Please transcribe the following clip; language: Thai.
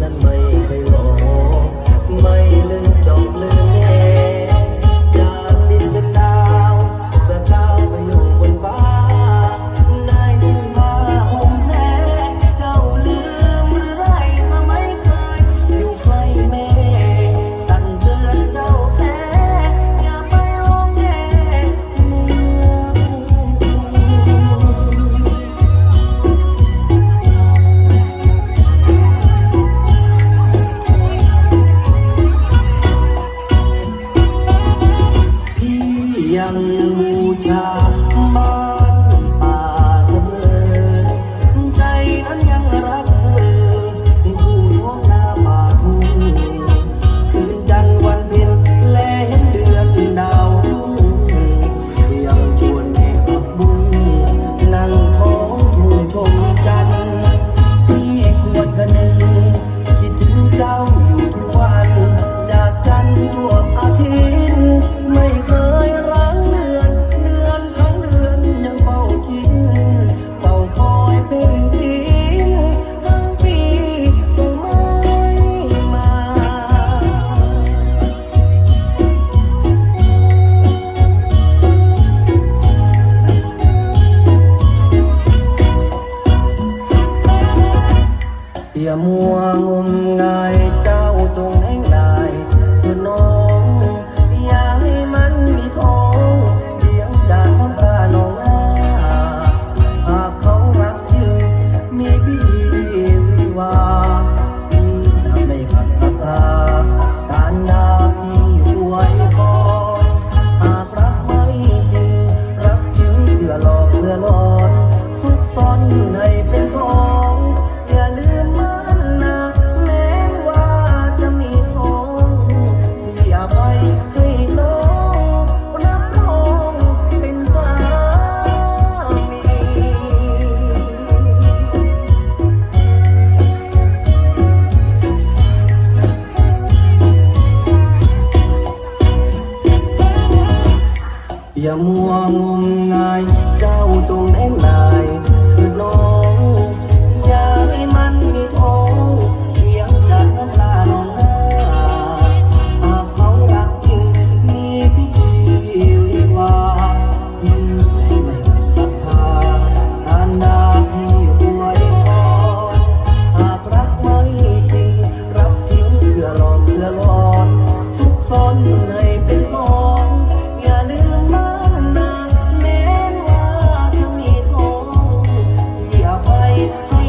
nên mây บูชา อย่ามัวงมงายเจ้าจงแห่งลายคือน้องอย่าให้มันมีท้องเลี้ยงจากน้ำตาน้องหน้าหากเขารักจริงมีพิธีวิวา อย่ามัวงมงายเจ้าจงแน่นายคือน้อ Thank you.